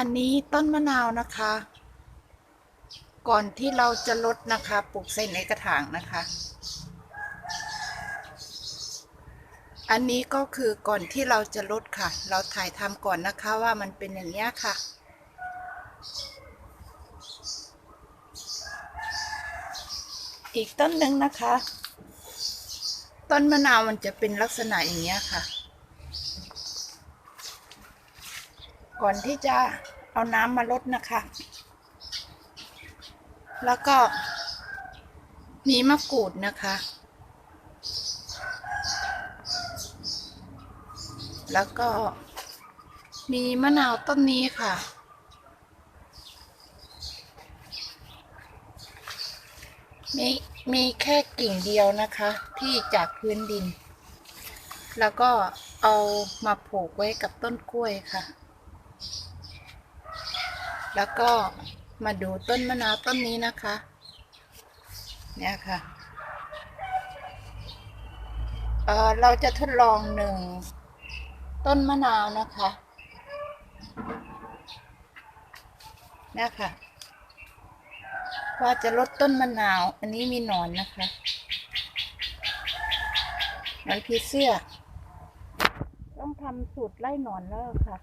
อันนี้ต้นมะนาวนะคะ ก่อนที่เราจะลดนะคะ ปลูกใส่ในกระถางนะคะ อันนี้ก็คือก่อนที่เราจะลดค่ะ เราถ่ายทำก่อนนะคะว่ามันเป็นอย่างนี้ค่ะอีกต้นหนึ่งนะคะ ต้นมะนาวมันจะเป็นลักษณะอย่างนี้ยค่ะ ก่อนที่จะเอาน้ำมาลดนะคะ แล้วก็มีมะกรูดนะคะ แล้วก็มีมะนาวต้นนี้ค่ะ มีมีแค่กิ่งเดียวนะคะ ที่จากพื้นดิน แล้วก็เอามาผูกไว้กับต้นกล้วยค่ะ แล้วก็มาดูต้นมะนาวต้นนี้นะคะ เนี่ยค่ะเออเราจะทดลองหนึ่งต้นมะนาวนะคะ เนี่ยค่ะ ว่าจะลดต้นมะนาว อันนี้มีหนอนนะคะหนอนผีเสื้อ ต้องทำสูตรไล่หนอนแล้วค่ะ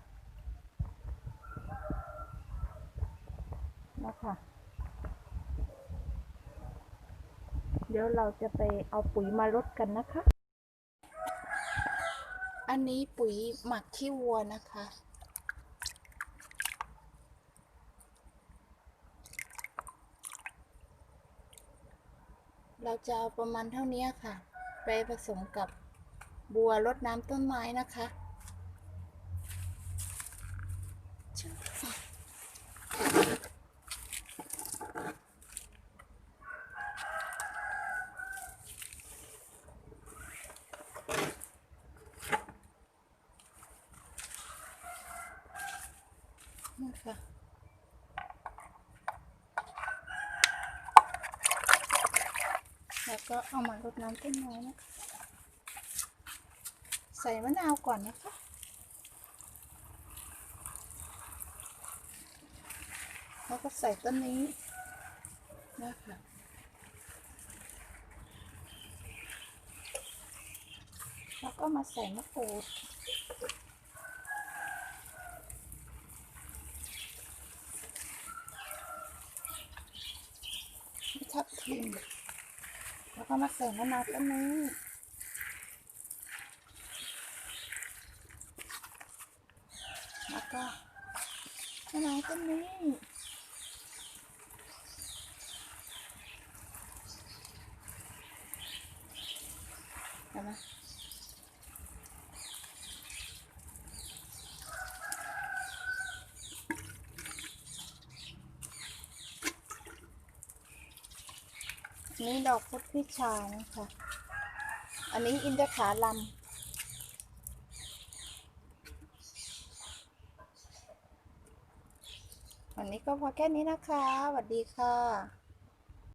นะคะเดี๋ยวเราจะไปเอาปุ๋ยมาลดกันนะคะ อันนี้ปุ๋ยหมักขี้วัวนะคะเราจะเอาประมาณเท่านี้ค่ะ ไปผสมกับบัวรดน้ำต้นไม้นะคะ นี่ค่ะแล้วก็เอามารดน้ำต้นไม้นะคะใส่มะนาวก่อนนะคะแล้วก็ใส่ต้นนี้นะคะแล้วก็มาใส่มะกรูด ทับทิมแล้วก็มาใส่มะนาวต้นนี้แล้วก็มะนาวต้นนี้เห็นไหม นี้ดอกพุทธิชานะคะ อันนี้อินทผลัมวันนี้ก็พอแค่นี้นะคะสวัสดีค่ะ